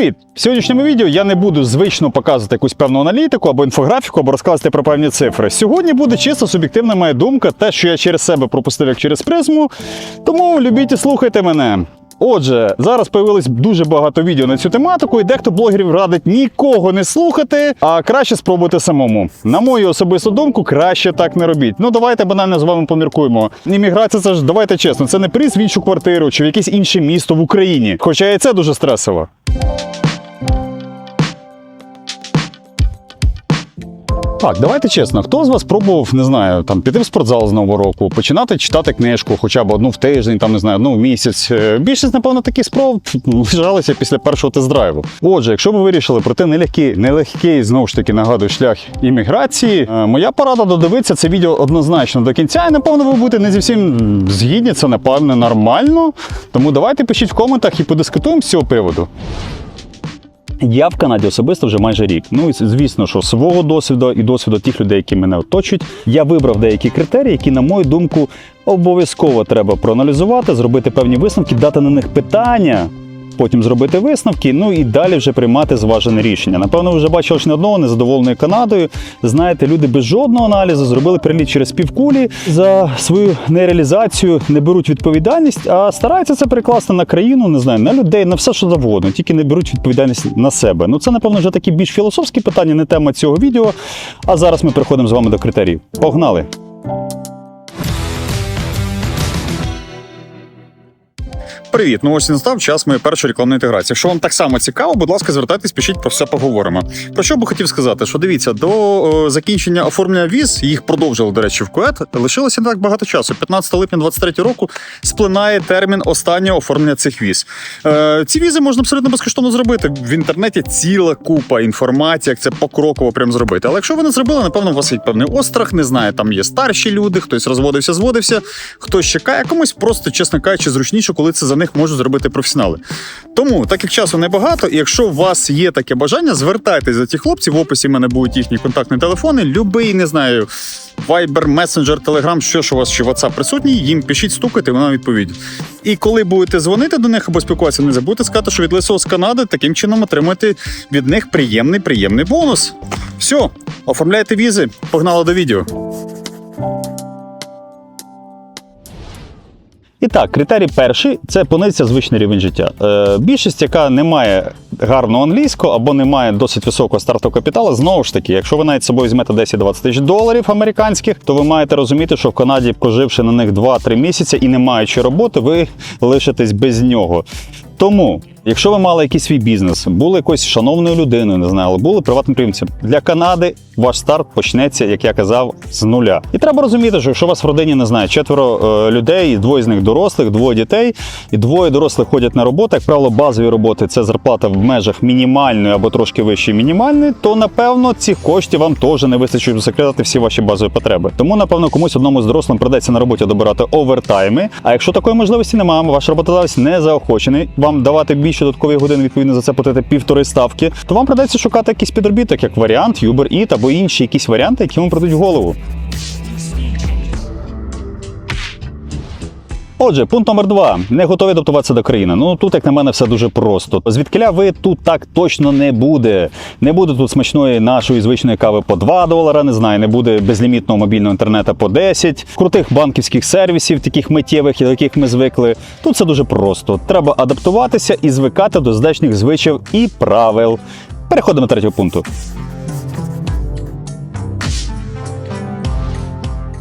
Привіт! В сьогоднішньому відео я не буду звично показувати якусь певну аналітику або інфографіку, або розказувати про певні цифри. Сьогодні буде чисто суб'єктивна моя думка, те, що я через себе пропустив як через призму. Тому любіть і слухайте мене. Отже, зараз появилось дуже багато відео на цю тематику, і дехто блогерів радить нікого не слухати, а краще спробуйте самому. На мою особисту думку, краще так не робіть. Ну давайте банально з вами поміркуємо. Імміграція це ж давайте чесно, це не приз в іншу квартиру чи в якесь інше місто в Україні. Хоча і це дуже стресово. Bye. Так, давайте чесно, хто з вас пробував, не знаю, там піти в спортзал з нового року, починати читати книжку, хоча б одну в тиждень, там не знаю, одну в місяць. Е, Більшість, напевно, таких спроб лежалися після першого тест-драйву. Отже, якщо ви вирішили пройти нелегкий, нелегкий, знову ж таки нагадую, шлях імміграції, е, моя порада додивитися це відео однозначно до кінця. І напевно ви будете не зі всім згідні, це напевно нормально. Тому давайте пишіть в коментах і подискутуємо з цього приводу. Я в Канаді особисто вже майже рік. Ну і звісно, що свого досвіду і досвіду тих людей, які мене оточують, я вибрав деякі критерії, які, на мою думку, обов'язково треба проаналізувати, зробити певні висновки, дати на них питання. Потім зробити висновки, ну і далі вже приймати зважене рішення. Напевно, ви вже бачили ж не одного незадоволеної Канадою. Знаєте, люди без жодного аналізу зробили приліт через півкулі за свою нереалізацію, не беруть відповідальність, а стараються це перекласти на країну, не знаю, на людей, на все, що завгодно, тільки не беруть відповідальність на себе. Ну це, напевно, вже такі більш філософські питання, не тема цього відео. А зараз ми переходимо з вами до критеріїв. Погнали! Привіт, ну ось і настав час моєї першої рекламної інтеграції. Якщо вам так само цікаво, будь ласка, звертайтесь, пишіть про все поговоримо. Про що би хотів сказати? Що дивіться, до о, закінчення оформлення віз їх продовжили, до речі, в Кует. Лишилося не так багато часу. 15 липня 23 року сплинає термін останнього оформлення цих віз. Е, ці візи можна абсолютно безкоштовно зробити. В інтернеті ціла купа інформації, як це покроково прям зробити. Але якщо ви не зробили, напевно, у вас є певний острах, не знаю, там є старші люди, хтось розводився, зводився, хтось чекає, комусь просто, чесно кажучи, зручніше, коли це за них можуть зробити професіонали. Тому, так як часу небагато, і якщо у вас є таке бажання, звертайтесь за ті хлопці. В описі в мене будуть їхні контактні телефони. Любий, не знаю, Viber, Messenger, Telegram, що ж у вас чи WhatsApp присутній, їм пишіть, стукайте, вона відповідь. І коли будете дзвонити до них або спілкуватися, не забудьте сказати, що від лисого з Канади таким чином отримуєте від них приємний, приємний бонус. Все, оформляйте візи, погнали до відео. І так, критерій перший це понизиться звичний рівень життя. Е, більшість, яка не має гарного англійського або не має досить високого стартового капіталу, знову ж таки, якщо ви навіть з собою візьмете 10-20 тисяч доларів американських, то ви маєте розуміти, що в Канаді, проживши на них 2-3 місяці і не маючи роботи, ви лишитесь без нього. Тому, якщо ви мали якийсь свій бізнес, були якоюсь шановною людиною, не знаю, але були приватним підприємцем, для Канади ваш старт почнеться, як я казав, з нуля. І треба розуміти, що якщо у вас в родині не знаю, четверо е, людей, двоє з них дорослих, двоє дітей, і двоє дорослих ходять на роботу, як правило, базові роботи це зарплата в межах мінімальної або трошки вищої мінімальної, то напевно цих коштів вам теж не вистачить, щоб закрити всі ваші базові потреби. Тому, напевно, комусь одному з дорослим придеться на роботі добирати овертайми. А якщо такої можливості немає, ваш роботодавець не заохочений вам давати більше додаткові години, відповідно за це платити півтори ставки, то вам придеться шукати якийсь підробіток, як варіант, Uber Eats або інші якісь варіанти, які вам придуть в голову. Отже, пункт номер два. Не готові адаптуватися до країни. Ну тут, як на мене, все дуже просто. Звідкиля ви тут так точно не буде. Не буде тут смачної нашої звичної кави по 2 долара, не знаю, не буде безлімітного мобільного інтернету по 10, крутих банківських сервісів, таких миттєвих, до яких ми звикли. Тут все дуже просто. Треба адаптуватися і звикати до здачних звичаїв і правил. Переходимо до третього пункту.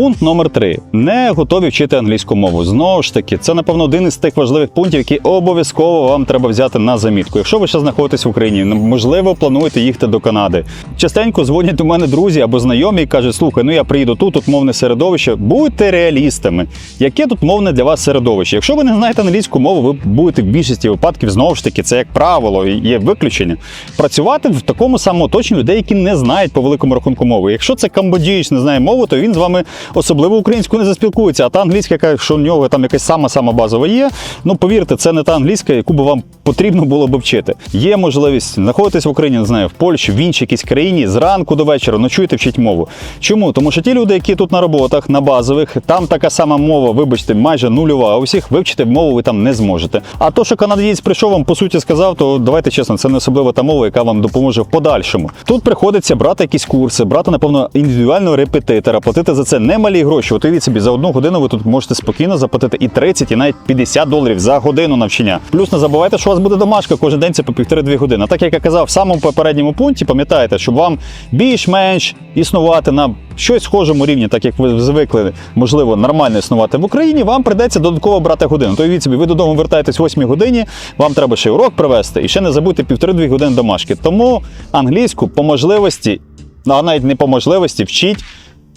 Пункт номер три: не готові вчити англійську мову. Знову ж таки, це напевно один із тих важливих пунктів, які обов'язково вам треба взяти на замітку. Якщо ви ще знаходитесь в Україні, можливо, плануєте їхати до Канади. Частенько дзвонять до мене друзі або знайомі і кажуть, слухай, ну я приїду тут, тут мовне середовище. Будьте реалістами. Яке тут мовне для вас середовище? Якщо ви не знаєте англійську мову, ви будете в більшості випадків знову ж таки, це як правило, є виключення. Працювати в такому самому оточенні людей, які не знають по великому рахунку мови. Якщо це камбоджієць не знає мову, то він з вами особливо українську не заспілкується. А та англійська, яка що в нього там якась сама сама базова є. Ну повірте, це не та англійська, яку би вам потрібно було би вчити. Є можливість знаходитись в Україні, не знаю, в Польщі, в іншій якійсь країні зранку до вечора ночуєте, вчіть мову. Чому? Тому що ті люди, які тут на роботах, на базових, там така сама мова, вибачте, майже нульова. А усіх вивчити мову ви там не зможете. А то, що канадієць прийшов вам по суті сказав, то давайте чесно, це не особливо та мова, яка вам допоможе в подальшому. Тут приходиться брати якісь курси, брати, напевно, індивідуального репетитора, платити за це немалі гроші. От уявіть собі, за одну годину ви тут можете спокійно заплатити і 30, і навіть 50 доларів за годину навчання. Плюс не забувайте, що вас буде домашка кожен день це по півтори-дві години. Так як я казав в самому попередньому пункті, пам'ятаєте, щоб вам більш-менш існувати на щось схожому рівні, так як ви звикли, можливо, нормально існувати в Україні, вам прийдеться додатково брати годину. То уявіть собі, ви додому вертаєтесь о 8 годині, вам треба ще урок провести і ще не забудьте півтори-дві години домашки. Тому англійську по можливості, ну, а навіть не по можливості, вчіть.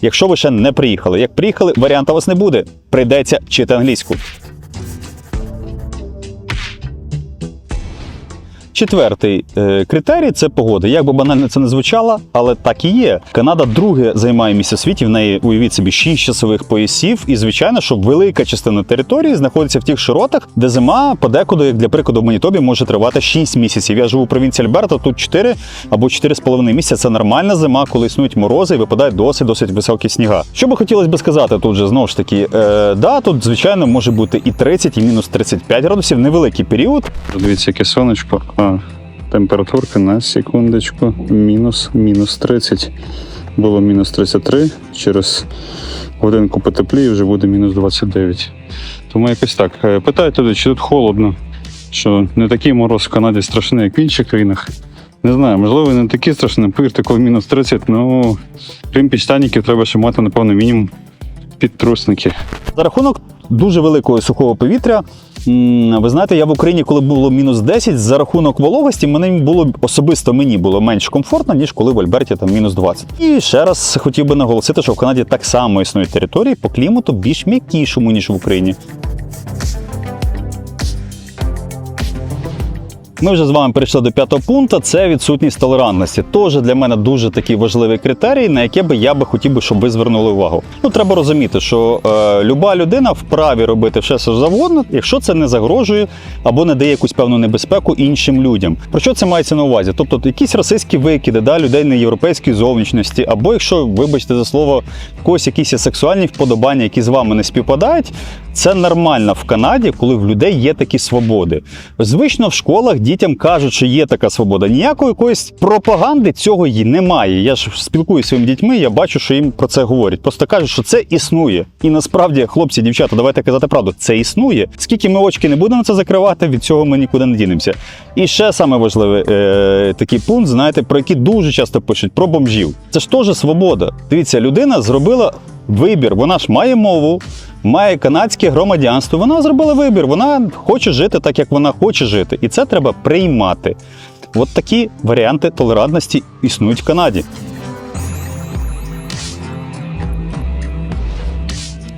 Якщо ви ще не приїхали. Як приїхали, варіанта у вас не буде. Прийдеться вчити англійську. Четвертий е, критерій це погода. Як би банально це не звучало, але так і є. Канада друге займає місце світі. В неї уявіть собі шість часових поясів, і звичайно, що велика частина території знаходиться в тих широтах, де зима подекуди, як для прикладу, в Манітобі може тривати 6 місяців. Я живу в провінції Альберта, тут 4 або 4,5 місяця. Це нормальна зима, коли існують морози і випадають досить досить високі сніга. Що би хотілося би сказати тут же знову ж таки, е, да, тут звичайно може бути і 30, і мінус 35 градусів, невеликий період. Дивіться, яке сонечко. А, температурка на секундочку. Мінус, мінус 30. Було мінус 33. Через годинку потепліє, вже буде мінус 29. Тому якось так. Е, Питають туди, чи тут холодно, що не такий мороз в Канаді страшний, як в інших країнах. Не знаю, можливо, не такі страшні. Повірте, коли мінус 30, ну крім підштанників, треба ще мати, напевно, мінімум підтрусники. За рахунок дуже великого сухого повітря. Ви знаєте, я в Україні, коли було мінус 10, за рахунок вологості мені було особисто мені було менш комфортно, ніж коли в Альберті там мінус 20. І ще раз хотів би наголосити, що в Канаді так само існують території по клімату більш м'якішому, ніж в Україні. Ми вже з вами перейшли до п'ятого пункту. Це відсутність толерантності. Теж для мене дуже такий важливий критерій, на яке би я би хотів би, щоб ви звернули увагу. Ну треба розуміти, що е, люба людина вправі робити все, що завгодно, якщо це не загрожує або не дає якусь певну небезпеку іншим людям. Про що це мається на увазі? Тобто якісь расистські викиди, да, людей не європейської зовнішності, або якщо, вибачте за слово, когось якісь сексуальні вподобання, які з вами не співпадають. Це нормально в Канаді, коли в людей є такі свободи. Звично в школах дітям кажуть, що є така свобода. Ніякої якоїсь пропаганди цього й немає. Я ж спілкуюся своїми дітьми, я бачу, що їм про це говорять. Просто кажуть, що це існує. І насправді, хлопці, дівчата, давайте казати правду, це існує. Скільки ми очки не будемо це закривати, від цього ми нікуди не дінемося. І ще саме важливий е, такий пункт, знаєте, про який дуже часто пишуть про бомжів. Це ж теж свобода. Дивіться, людина зробила вибір. Вона ж має мову, має канадське громадянство. Вона зробила вибір. Вона хоче жити так, як вона хоче жити. І це треба приймати. От такі варіанти толерантності існують в Канаді.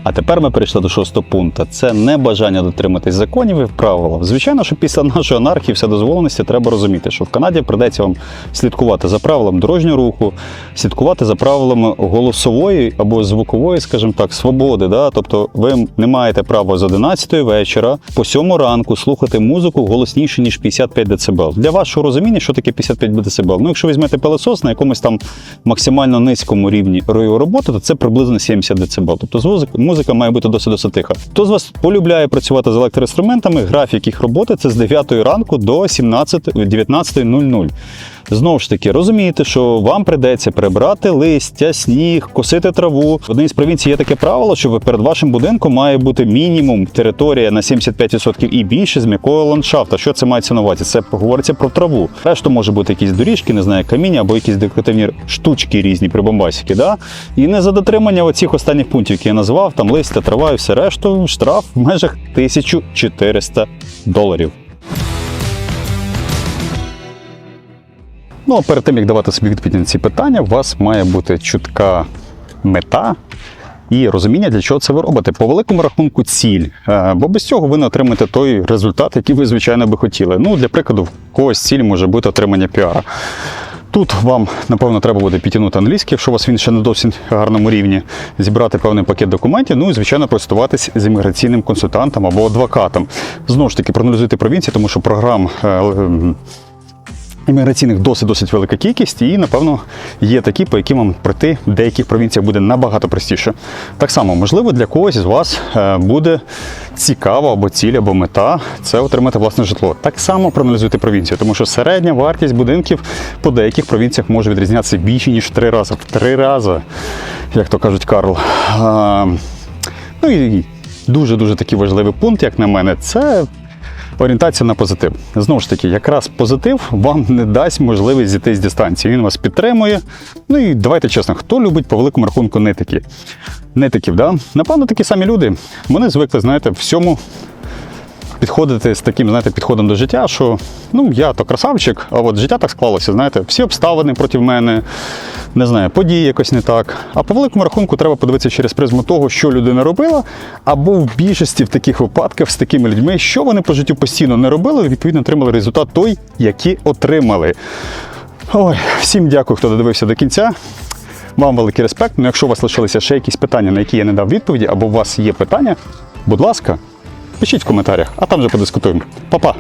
А тепер ми перейшли до шостого пункту. Це небажання дотриматись законів і правил. Звичайно, що після нашої анархії, вседозволеності треба розуміти, що в Канаді придеться вам слідкувати за правилами дорожнього руху, слідкувати за правилами голосової або звукової, скажімо так, свободи. Да? Тобто ви не маєте права з 11 вечора по 7 ранку слухати музику голосніше, ніж 55 дБ. Для вашого розуміння, що таке 55 дБ? Ну, якщо візьмете пилосос на якомусь там максимально низькому рівні роботи, то це приблизно 70 дБ. Тобто звук- музика має бути досить досить тиха. Хто з вас полюбляє працювати з електроінструментами? Графік їх роботи це з 9 ранку до 17 19.00. Знову ж таки, розумієте, що вам придеться прибрати листя, сніг, косити траву. В одній з провінцій є таке правило, що перед вашим будинком має бути мінімум територія на 75% і більше з м'якого ландшафта. Що це мається на увазі? Це говориться про траву. Решту може бути якісь доріжки, не знаю, каміння або якісь декоративні штучки різні прибамбасики. Да? І не за дотримання оцих останніх пунктів, які я назвав, там листя, трава і все решту, штраф в межах 1400 доларів. Ну, а перед тим, як давати собі відповідь на ці питання, у вас має бути чутка мета і розуміння, для чого це ви робите. По великому рахунку, ціль. Е, Бо без цього ви не отримаєте той результат, який ви, звичайно, би хотіли. Ну, для прикладу, в когось ціль може бути отримання піара. Тут вам, напевно, треба буде підтягнути англійський, якщо у вас він ще не досить гарному рівні, зібрати певний пакет документів, ну і, звичайно, користуватись з імміграційним консультантом або адвокатом. Знову ж таки, проаналізуйте провінції, тому що програм. Е, Імміграційних досить досить велика кількість, і напевно є такі, по яким вам пройти в деяких провінціях буде набагато простіше. Так само, можливо, для когось з вас е, буде цікаво або ціль, або мета це отримати власне житло. Так само проаналізуйте провінцію, тому що середня вартість будинків по деяких провінціях може відрізнятися більше ніж в три рази. В три рази, як то кажуть Карл. А, ну і дуже дуже такий важливий пункт, як на мене, це орієнтація на позитив. Знову ж таки, якраз позитив вам не дасть можливість зійти з дистанції. Він вас підтримує. Ну і давайте чесно, хто любить по великому рахунку нитики? Нитиків, да? Напевно, такі самі люди. Вони звикли, знаєте, всьому підходити з таким, знаєте, підходом до життя, що ну я то красавчик, а от життя так склалося, знаєте, всі обставини проти мене, не знаю, події якось не так. А по великому рахунку треба подивитися через призму того, що людина робила, або в більшості в таких випадках з такими людьми, що вони по життю постійно не робили, відповідно отримали результат той, який отримали. Ой, всім дякую, хто додивився до кінця. Вам великий респект. Ну, якщо у вас лишилися ще якісь питання, на які я не дав відповіді, або у вас є питання, будь ласка, пишіть в коментарях, а там вже подискутуємо. Па-па!